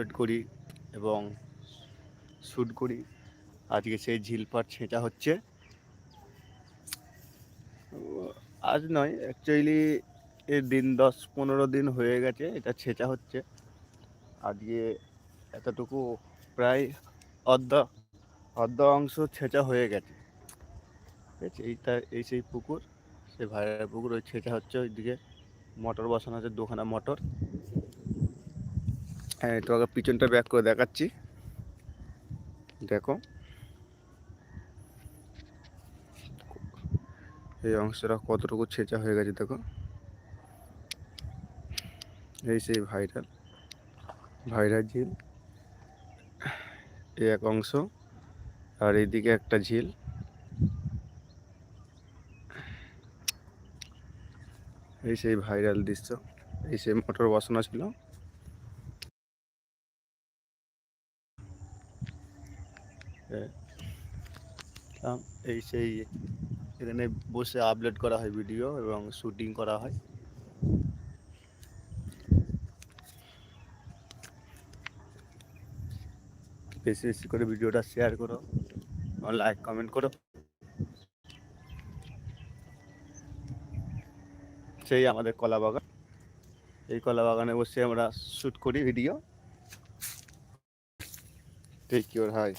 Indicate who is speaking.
Speaker 1: Upload করি এবং shoot করি। আজকে সেই ঝিলপাট ছেঁচা হচ্ছে। আজ নয় অ্যাকচুয়ালি এর দিন দশ পনেরো দিন হয়ে গেছে, এটা ছেঁচা হচ্ছে। আজকে এতটুকু প্রায় অর্ধ অর্ধ অংশ ছেঁচা হয়ে গেছে। ঠিক আছে এইটা, এই সেই পুকুর, সেই ভাইয়ের পুকুর, ওই ছেঁচা হচ্ছে ওইদিকে। মোটর বসানো আছে, দুখানা মোটর। হ্যাঁ আগে পিছনটা ব্যাক করে দেখাচ্ছি। দেখো। এই অংশটা কতটুকু ছেঁচা হয়ে গেছে দেখো। এই সেই ভাইরাল ভাইরাল ঝিল। এই এক অংশ, আর এইদিকে একটা ঝিল। এই সেই ভাইরাল দৃশ্য, এই সেই মোটর বসানো ছিল। এই সেই এখানে বসে আপলোড করা হয় ভিডিও এবং শুটিং করা হয়। বেশি বেশি করে ভিডিওটা শেয়ার করো লাইক কমেন্ট করো। সেই আমাদের কলা বাগান। এই কলা বাগানে বসে আমরা শ্যুট করি ভিডিও টেক ইউর হাই